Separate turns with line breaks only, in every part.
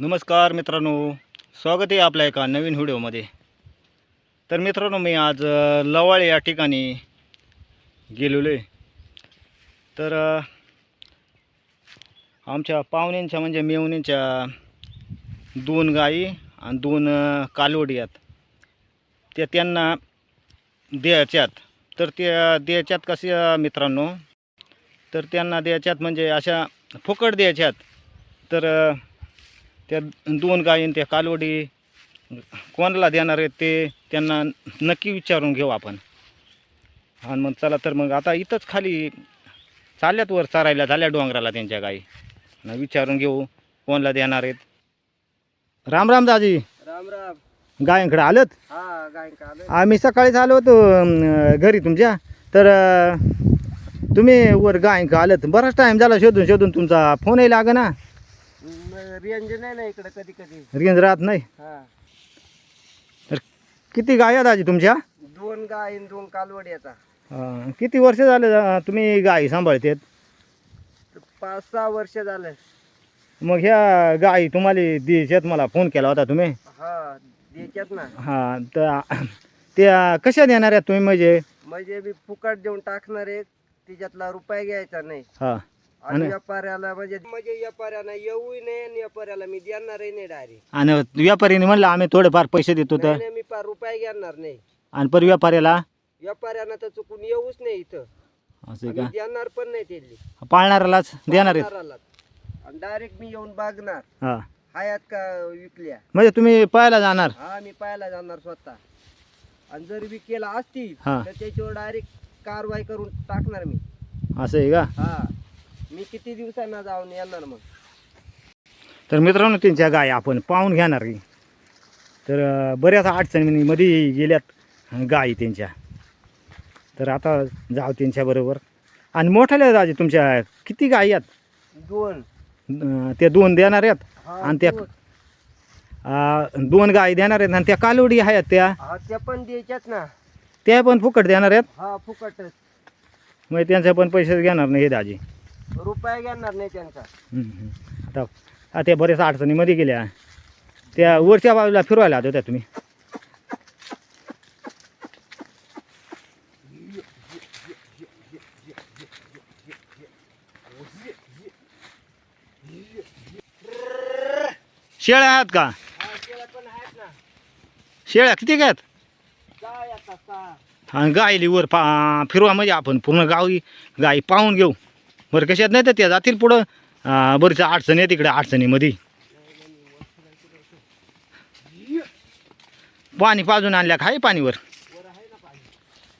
नमस्कार मित्रांनो स्वागत आहे आपल्या एका नवीन व्हिडिओमध्ये. तर मित्रांनो मी आज लवाळे या ठिकाणी गेलेलो आहे. तर आमच्या पाहुण्यांच्या म्हणजे मेवणींच्या दोन गायी आणि दोन कालवडी आहेत. त्या त्यांना द्यायच्यात. तर त्या द्यायच्यात कशा मित्रांनो? तर त्यांना द्यायच्यात म्हणजे अशा फुकट द्यायच्यात. तर त्या दोन गायी आणि त्या कालवडी कोणाला देणार आहेत ते त्यांना नक्की विचारून घेऊ आपण. आणि मग चला तर मग आता इथंच खाली चालल्यात वर चारायला झाल्या डोंगराला त्यांच्या गायी. आणि विचारून घेऊ कोणाला देणार आहेत. राम राम दाजी.
राम राम.
गायांकडे आलत?
हा
आम्ही सकाळीच आलो होतो घरी तुमच्या. तर तुम्ही वर गायक आलत. बराच टाईम झाला शोधून शोधून तुमचा फोनही लागा ना
रेंज नाही ना इकडे कधी कधी.
रेंज राहत नाही?
हा.
किती गाय आहेत दाजी तुमच्या?
दोन गाय आणि दोन कालवड येतात
अं, किती वर्ष झाले अं, तुम्ही गाई सांभाळतेत?
पाच सहा वर्ष झालं.
मग ह्या गाई तुम्हाला द्यायच्यात मला फोन केला होता तुम्ही?
हा द्यायच्यात ना.
हां तर त्या कशा देणार आहेत तुम्ही म्हणजे?
म्हणजे मी फुकट देऊन टाकणार एक तिच्यातला रुपया घ्यायचा नाही.
हां.
आणि व्यापाऱ्याला म्हणजे म्हणजे व्यापाऱ्याला येऊही नाही आणि व्यापाऱ्याला मी देणारही नाही डायरेक्ट
आणि व्यापारीने म्हणलं आम्ही थोडेफार पैसे देतो तर.
मी पार रुपया घेणार नाही.
आणि पर व्यापाऱ्याला?
व्यापाऱ्यानं तर चुकून येऊच नाही इथं.
असं आहे
आणि
का
देणार पण नाही त्यांनी.
पाळणाऱ्यालाच देणार आहेत?
पाळणारालाच. आणि डायरेक्ट मी येऊन बघणार.
हां.
हयात का विकल्या?
म्हणजे तुम्ही पाहायला जाणार?
हा मी पाहायला जाणार स्वतः. आणि जर मी केला असतील
हा.
तर त्याच्यावर डायरेक्ट कारवाई करून टाकणार मी.
असं आहे का?
हा. मी किती दिवसांना जाऊन येणार मग?
तर मित्रांनो त्यांच्या गाय आपण पाहून घेणार आहे. तर बऱ्याच अडचणीमध्ये गेल्यात अं, गायी त्यांच्या. तर आता जाऊ त्यांच्याबरोबर आणि मोठ्याल्या दाजी तुमच्या किती गायी आहेत?
दोन.
अं, त्या दोन देणार आहेत
हा,
आणि त्या
दोन.
अं, दोन गायी देणार आहेत आणि त्या कालवडी आहेत त्या.
हा त्या पण द्यायच्यात ना.
त्या पण फुकट देणार आहेत?
हा फुकटच.
मग त्यांचे पण पैसे घेणार नाही हे दाजी.
रुपया घेणार नाही त्यांचा.
हम्म. आता आता त्या बऱ्याच अडचणीमध्ये गेल्या. त्या वरच्या बाजूला फिरवायला आल्या होत्या तुम्ही. शेळ्या आहेत का?
हा शेळ्या पण आहेत ना
शेळ्या किती काय आहेत
काय आता सहा.
आणि गायली वर पा फिरवा म्हणजे आपण पूर्ण गावी गाई पाहून घेऊ. बरं कशात नाही तर त्या जातील पुढं. अं, बरीच अडचणी आहे तिकडे अडचणीमध्ये. पाणी पाजून आणल्या काय पाणीवर?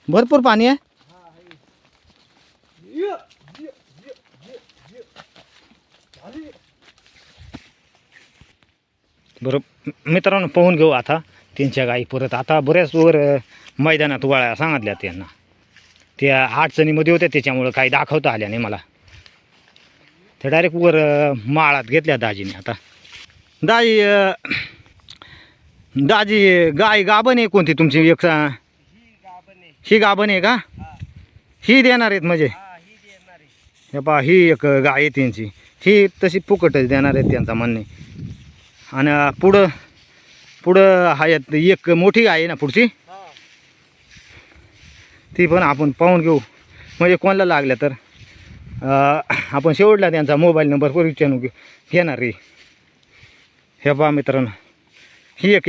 भरपूर पाणी आहे? बरं मित्रांनो पाहून घेऊ आता. त्यांच्या गाई परत. आता बऱ्याच वर मैदानात वळा सांगितल्या त्यांना. त्या अडचणीमध्ये होत्या त्याच्यामुळं काही दाखवता आल्या नाही मला. ते डायरेक्ट वर माळात घेतल्या दाजीने आता. दाजी दाजी गाय गाभण आहे कोणती तुमची? एक
ही गाभण आहे
का?
हा
देणार आहेत म्हणजे?
हा ही
एक गाय आहे त्यांची. ही तशी फुकटच देणार आहेत त्यांचा म्हणणे. आणि पुढं पुढं आहेत एक मोठी गाय आहे ना पुढची? ती पण आपण पाहून घेऊ. म्हणजे कोणाला लागल्या तर? आपण शेवटला त्यांचा मोबाईल नंबर घेऊ घेणार रे हे पहा मित्रांनो ही एक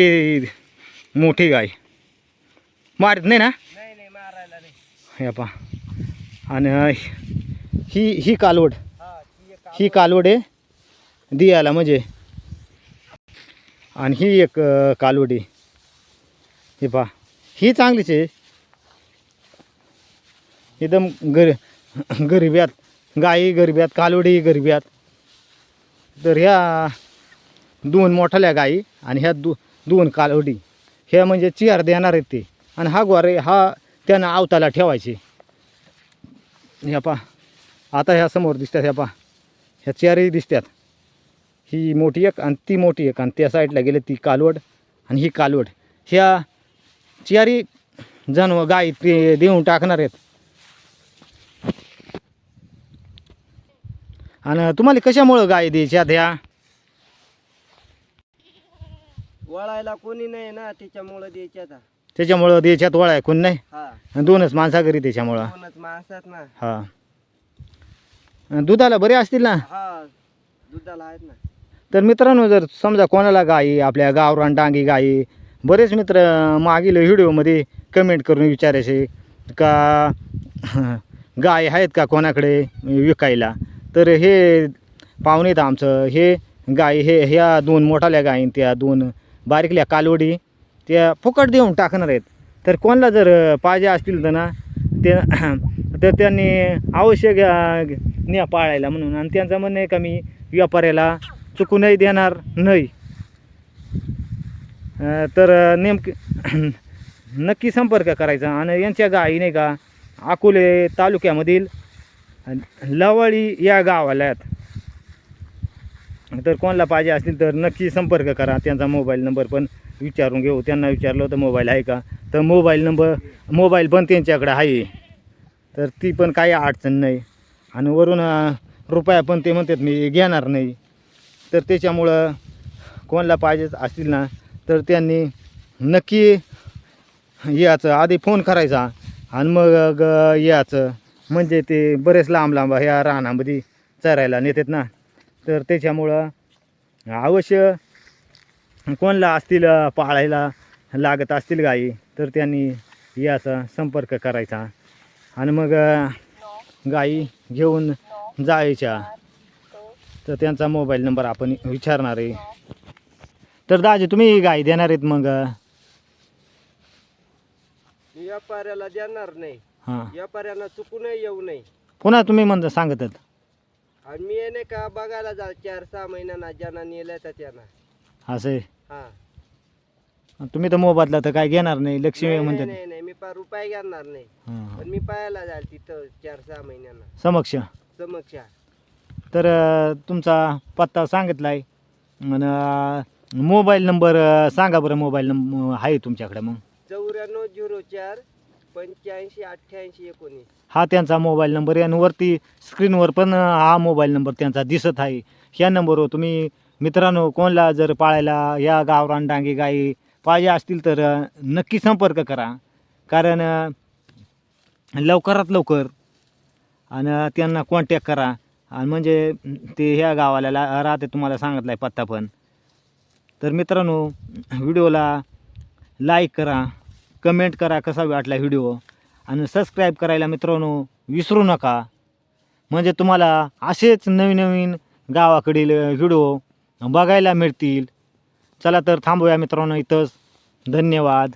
मोठी गाय. मारत नाही ना? हे पहा. आणि ही ही कालवड.
हा
ही कालवड. आहे. दियाला म्हणजे. आणि ही एक कालवड आहे. हे पहा. ही चांगलीच आहे. एकदम गर गरिब्यात गाई गरिब्यात कालवडी आहेत तर ह्या दोन मोठाल्या गाई आणि ह्या दो दोन कालवडी ह्या म्हणजे चिहार देणार आहेत ते. आणि हा ग्वारे हा त्यांना आवताला ठेवायचे. ह्या पहा. आता ह्या समोर दिसतात ह्या पहा. ह्या चारही दिसतात. ही मोठी एक आणि ती मोठी एक आणि त्या साईडला गेले ती कालवड आणि ही कालवड. ह्या चारी जण गाई ते देऊन टाकणार आहेत. आणि तुम्हाला कशामुळं गाय द्यायच्या ह्या
वळायला कोणी नाही ना त्याच्यामुळं द्यायच्या आता.
त्याच्यामुळं द्यायच्यात वळा आहे कोण नाही?
हा.
आणि दोनच माणसा घरी त्याच्यामुळं
माणसात ना.
हा. आणि दुधाला बरे असतील ना?
हा दुधाला आहेत ना.
तर मित्रांनो जर समजा कोणाला गाई आपल्या गावरान डांगी गाई बरेच मित्र मागील व्हिडिओमध्ये कमेंट करून विचारायचे का गाय आहेत का कोणाकडे विकायला? तर हे पाहुणे आहेत आमचं. हे गाय हे ह्या दोन मोठाल्या गायी त्या दोन बारीकल्या कालवडी त्या फुकट देऊन टाकणार आहेत. तर कोणाला जर पाहिजे असतील तर ना ते तर त्यांनी आवश्यक न्या पाळायला म्हणून. आणि त्यांचं म्हणणं आहे का मी व्यापाऱ्याला चुकूनही देणार नाही. तर नेमके नक्की संपर्क करायचा. आणि यांच्या गायी नाही का अकोले तालुक्यामधील लवळी या गावाला आहेत. तर कोणाला पाहिजे असतील तर नक्की संपर्क करा. त्यांचा मोबाईल नंबर पण विचारून घेऊ. त्यांना विचारलं तर मोबाईल आहे का? तर मोबाईल नंबर मोबाईल पण त्यांच्याकडे आहे. तर ती पण काही अडचण नाही. आणि वरून रुपया पण ते म्हणतात मी घेणार नाही. तर त्याच्यामुळं कोणाला पाहिजेच असतील ना तर त्यांनी नक्की याचं आधी फोन करायचा. आणि मग याचं म्हणजे ते बरेच लांब लांब ह्या रानामध्ये चरायला नेतात ना. तर त्याच्यामुळं अवश्य कोणला असतील पाळायला लागत असतील गाई तर त्यांनी याचा संपर्क करायचा. आणि मग गाई घेऊन जायच्या. तर त्यांचा मोबाईल नंबर आपण विचारणार आहे. तर दाजी तुम्ही गाई देणार आहेत मग?
व्यापाऱ्याला देणार नाही.
हां.
व्यापाऱ्यांना चुकूनही येऊ नये.
पुन्हा तुम्ही म्हणता सांगतात.
आणि मी हे नाही का बघायला जा चार सहा महिन्यांना ज्यांना नेलं तर त्यांना.
असं
हा.
तुम्ही तर मोबाईलला तर काय घेणार नाही लक्ष्मी
नाही, नाही
म्हणतात.
नाही नाही, मी पा रुपये घेणार नाही.
हां,
पण मी पाहायला जाईल तिथं चार सहा महिन्यांना.
समक्ष.
समक्षा.
तर अं, तुमचा पत्ता सांगितला आहे आणि मोबाईल नंबर अं, सांगा बरं मोबाईल नंबर आहे तुमच्याकडे मग.
चौऱ्याण्णव झिरो चार पंच्याऐंशी अठ्ठ्याऐंशी एकोणीस.
हा त्यांचा मोबाईल नंबर यांवरती वरती स्क्रीनवर पण हा मोबाईल नंबर त्यांचा दिसत आहे. ह्या नंबरवर तुम्ही मित्रांनो कोणला जर पाळायला या गावरान डांगी गाई पाहिजे असतील तर नक्की संपर्क करा. कारण लवकरात लवकर आणि त्यांना कॉन्टॅक्ट करा. आणि म्हणजे ते ह्या गावाला ला- राहते तुम्हाला सांगितलं आहे पत्ता पण. तर मित्रांनो व्हिडिओला लाईक करा. कमेंट करा कसा वाटला व्हिडिओ. आणि सबस्क्राईब करायला मित्रांनो विसरू नका. म्हणजे तुम्हाला असेच नवीन नवीन गावाकडील व्हिडिओ बघायला मिळतील. चला तर थांबूया मित्रांनो इथंच. धन्यवाद
धन्यवाद.